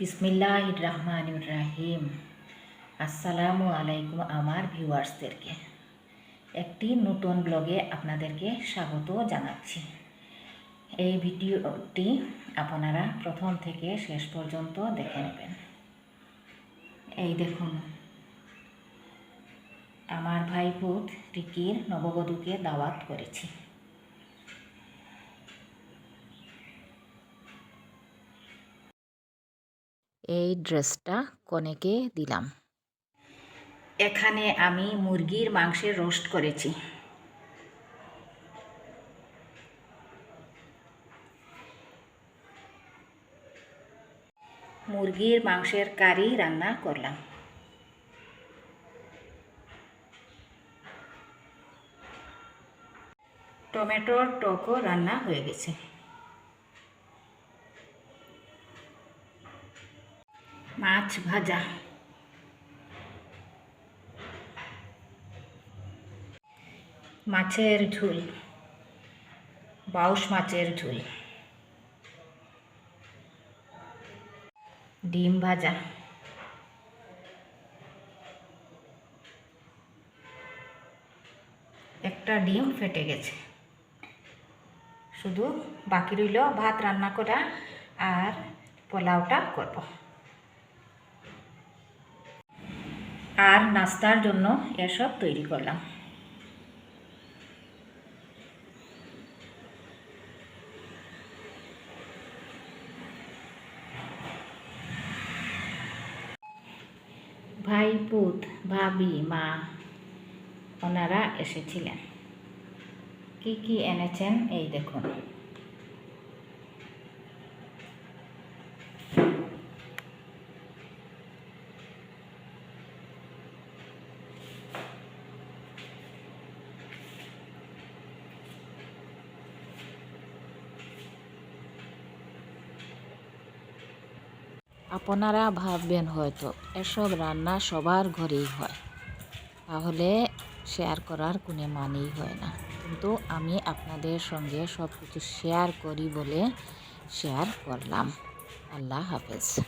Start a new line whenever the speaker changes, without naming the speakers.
বিসমিল্লাহ রহমান রাহিম আসসালামু আলাইকুম আমার ভিউয়ার্সদেরকে। একটি নতুন ব্লগে আপনাদেরকে স্বাগত জানাচ্ছি। এই ভিডিওটি আপনারা প্রথম থেকে শেষ পর্যন্ত দেখে নেবেন। এই দেখুন। আমার ভাইপুত রিকির নববধূকে দাওয়াত করেছি। এই ড্রেসটা কনেকে দিলাম। এখানে আমি মুরগির মাংসের রোস্ট করেছি। মুরগির মাংসের কারি রান্না করলাম। টমেটোর টকও রান্না হয়ে গেছে। মাছ ভাজা। মাছের ঝোল। বাউশ মাছের ঝোল। ডিম ভাজা। একটা ডিম ফেটে গেছে। শুধু বাকি রইল ভাত রান্না করা আর পোলাওটা করব। আর নাস্তার জন্য এসব তৈরি করলাম। ভাই পুত, ভাবি, মা, ওনারা এসেছিলেন। কি কি এনেছেন? এই দেখুন। আপনারা ভাববেন হয়তো, এসব রান্না সবার ঘরেই হয়। তাহলে শেয়ার করার কোনো মানেই হয় না। কিন্তু আমি আপনাদের সঙ্গে সব কিছু শেয়ার করি বলে শেয়ার করলাম। আল্লাহ হাফেজ।